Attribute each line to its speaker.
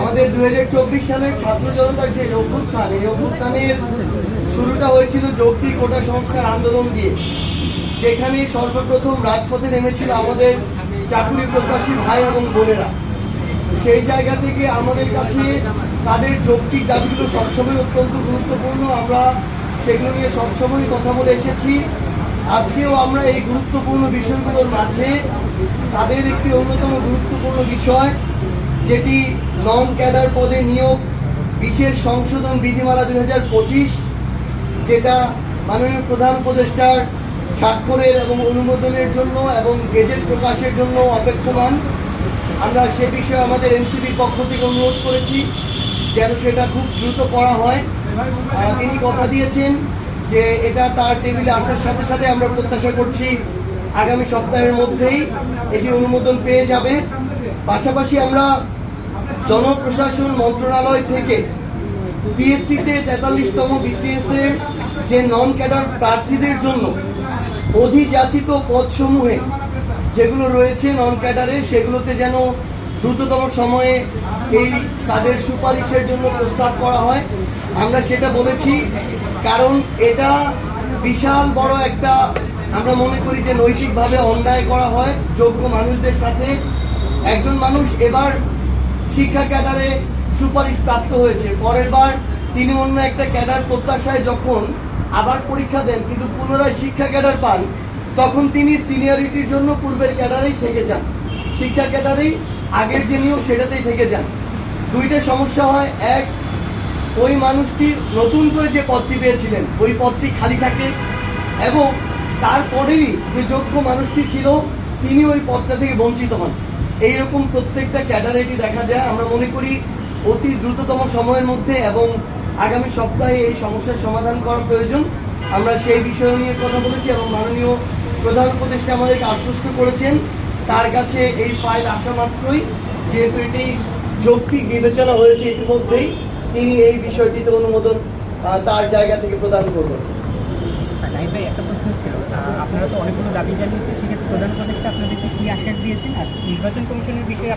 Speaker 1: আমাদের দুই হাজার চব্বিশ সালের ছাত্র জনতার যে অভ্যুত্থান, এই অভ্যুত্থানের শুরুটা হয়েছিল যৌক্তিক কোটা সংস্কার আন্দোলন দিয়ে। যেখানে সর্বপ্রথম রাজপথে নেমেছিল আমাদের চাকুরি প্রত্যাশী ভাই এবং বোনেরা। সেই জায়গা থেকে আমাদের কাছে তাদের যৌক্তিক দাবিগুলো সবসময় অত্যন্ত গুরুত্বপূর্ণ। আমরা সেগুলো নিয়ে সবসময় কথা বলে এসেছি। আজকেও আমরা এই গুরুত্বপূর্ণ বিষয়গুলোর মাঝে তাদের একটি অন্যতম গুরুত্বপূর্ণ বিষয় যেটি নন ক্যাডার পদে নিয়োগ বিশেষ সংশোধন বিধিমালা দু হাজার পঁচিশ, যেটা মাননীয় প্রধান উপদেষ্টার স্বাক্ষরের এবং অনুমোদনের জন্য এবং গেজেট প্রকাশের জন্য অপেক্ষমান। আমরা সে বিষয়ে আমাদের এনসিপির পক্ষ থেকে অনুরোধ করেছি যেন সেটা খুব দ্রুত করা হয়। তিনি কথা দিয়েছেন যে এটা তার টেবিলে আসার সাথে সাথে আমরা প্রত্যাশা করছি আগামী সপ্তাহের মধ্যেই এটি অনুমোদন পেয়ে যাবে। পাশাপাশি আমরা জনপ্রশাসন মন্ত্রণালয় থেকে পিএসসিতে তেতাল্লিশতম বিসিএস এর যে নন ক্যাডার প্রার্থীদের জন্য অধিযাচিত পদসমূহে যেগুলো রয়েছে নন ক্যাডারে সেগুলোতে যেন দ্রুততম সময়ে এই তাদের সুপারিশের জন্য প্রস্তাব করা হয়। আমরা সেটা বলেছি, কারণ এটা বিশাল বড় একটা, আমরা মনে করি যে নৈতিকভাবে অন্যায় করা হয় যোগ্য মানুষদের সাথে। একজন মানুষ এবার শিক্ষা ক্যাডারে সুপারিশ প্রাপ্ত হয়েছে। পরের বার তিনি অন্য একটা ক্যাডার প্রত্যাশায় যখন আবার পরীক্ষা দেন, কিন্তু পুনরায় শিক্ষা ক্যাডার পান, তখন তিনি সিনিয়রিটির জন্য পূর্বের ক্যাডারেই থেকে যান। শিক্ষা ক্যাডারেই আগের যে নিয়োগ, সেটাতেই থেকে যান। দুইটা সমস্যা হয়। এক, ওই মানুষটি নতুন করে যে পদটি পেয়েছিলেন, ওই পদটি খালি থাকে এবং তারপরেই যে যোগ্য মানুষটি ছিল, তিনি ওই পদটা থেকে বঞ্চিত হন। এইরকম প্রত্যেকটা ক্যাডারেটি দেখা যায়। আমরা মনে করি অতি দ্রুততম সময়ের মধ্যে এবং আগামী সপ্তাহে এই সমস্যার সমাধান করা প্রয়োজন। আমরা সেই বিষয় নিয়ে কথা বলেছি এবং মাননীয় প্রধান উপদেষ্টা আমাদেরকে আশ্বস্ত করেছেন। তার কাছে এই ফাইল আসা মাত্রই, যেহেতু এটি যৌক্তিক বিবেচনা হয়েছে ইতিমধ্যেই, তিনি এই বিষয়টিতে অনুমোদন তার জায়গা থেকে প্রদান করবেন।
Speaker 2: আর নাহিদ ভাই, একটা প্রশ্ন ছিল। আপনারা তো অনেকগুলো দাবি জানিয়েছেন, সেক্ষেত্রে প্রধান উপদেষ্টা আপনাদেরকে কি আশ্বাস দিয়েছেন? আর নির্বাচন কমিশনের বিষয়ে